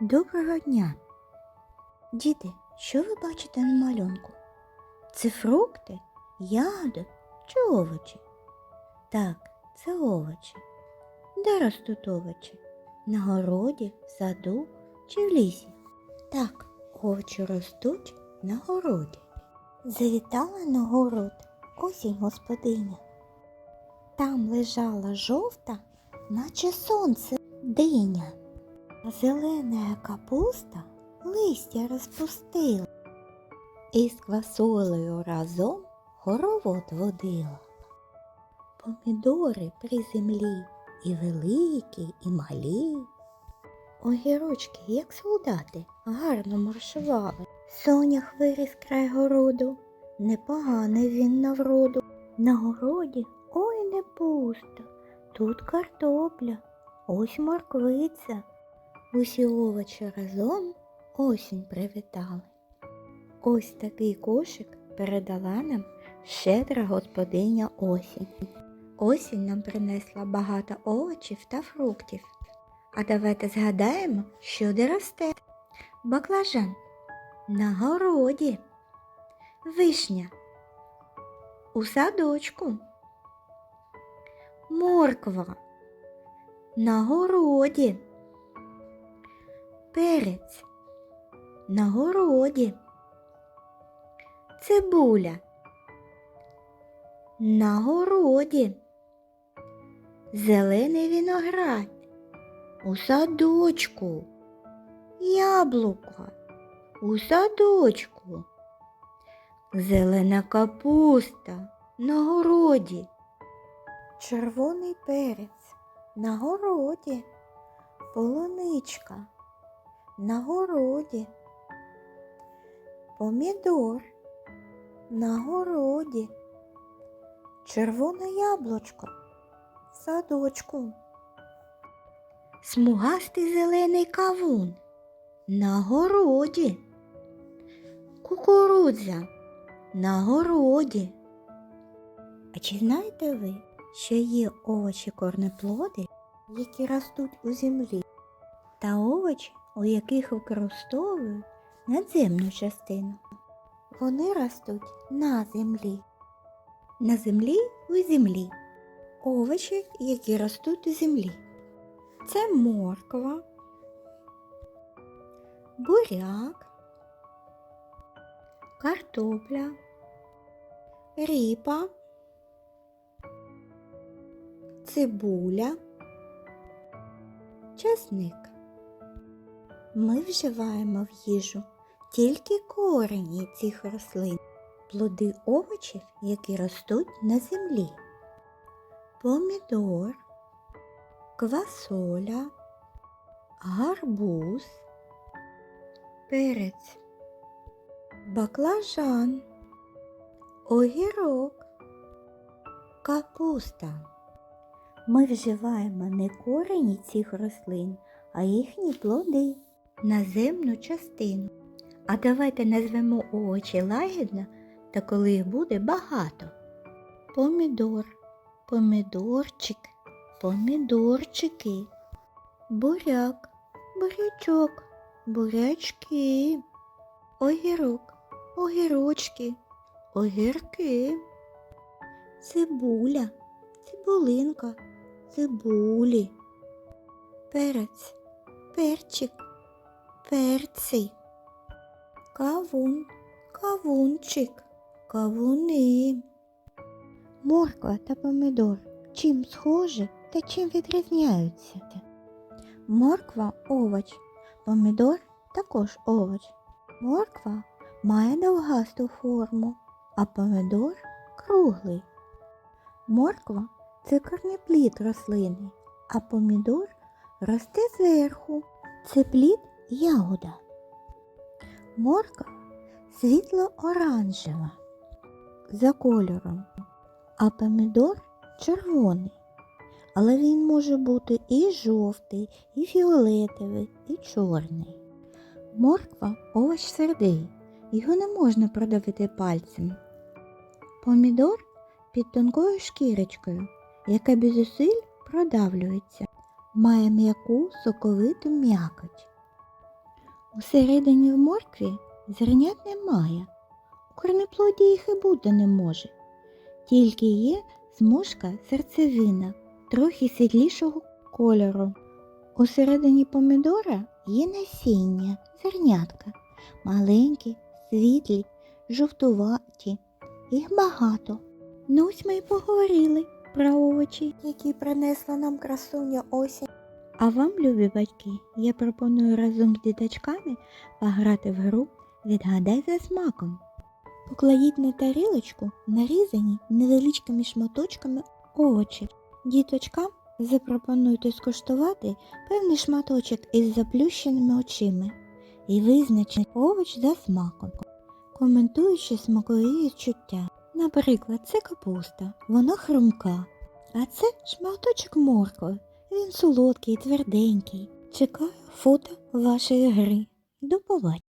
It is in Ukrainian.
Доброго дня! Діти, що ви бачите на малюнку? Це фрукти, ягоди чи овочі? Так, це овочі. Де ростуть овочі? На городі, в саду чи в лісі? Так, овочі ростуть на городі. Завітала на город осінь господиня. Там лежала жовта, наче сонце диня. Зелена капуста листя розпустила і з квасолею разом хоровод водила. Помідори при землі і великі, і малі. Огірочки, як солдати, гарно маршували. Сонях виріс край городу, непоганий він на вроду. На городі ой не пусто, тут картопля, ось морквиця. Усі овочі разом осінь привітали. Ось такий кошик передала нам щедра господиня осінь. Осінь нам принесла багато овочів та фруктів. А давайте згадаємо, що де росте. Баклажан на городі, вишня у садочку, морква на городі, перець на городі, цибуля на городі, зелений виноград у садочку, яблука у садочку, зелена капуста на городі, червоний перець на городі, полуничка на городі, помідор на городі, червоне яблучко в садочку, смугастий зелений кавун на городі, кукурудзя на городі. А чи знаєте ви, що є овочі корнеплоди, які ростуть у землі, та овочі, у яких використовують надземну частину? Вони ростуть на землі. На землі у землі. Овочі, які ростуть у землі. Це морква, буряк, картопля, ріпа, цибуля, часник. Ми вживаємо в їжу тільки корені цих рослин, плоди овочів, які ростуть на землі. Помідор, квасоля, гарбуз, перець, баклажан, огірок, капуста. Ми вживаємо не корені цих рослин, а їхні плоди, наземну частину. А давайте назвемо овочі лагідно та коли їх буде багато. Помідор, помідорчик, помідорчики, буряк, бурячок, бурячки, огірок, огірочки, огірки, цибуля, цибулинка, цибулі, перець, перчик, перці, кавун, кавунчик, кавуни. Морква та помідор чим схожі та чим відрізняються? Морква овоч, помідор також овоч. Морква має довгасту форму, а помідор круглий. Морква це корнеплід рослини, а помідор росте зверху. Це плід ягода. Морква світло-оранжева за кольором, а помідор червоний. Але він може бути і жовтий, і фіолетовий, і чорний. Морква овоч твердий, його не можна продавити пальцем. Помідор під тонкою шкірочкою, яка без зусиль продавлюється, має м'яку соковиту м'якоть. Усередині в моркві зернят немає. У корнеплоді їх і бути не може. Тільки є зморшка серцевина, трохи світлішого кольору. Усередині помідора є насіння, зернятка, маленькі, світлі, жовтуваті. Їх багато. Ну ось ми й поговорили про овочі, які принесла нам красуня осінь. А вам, любі батьки, я пропоную разом з діточками пограти в гру Відгадай за смаком. Покладіть на тарілочку нарізані невеличкими шматочками овочі. Діточкам запропонуйте скуштувати певний шматочок із заплющеними очима і визначити овоч за смаком, коментуючи смакові відчуття. Наприклад, це капуста, вона хрумка, а це шматочок моркви. Він солодкий, тверденький. Чекаю фото вашої гри. До побачення.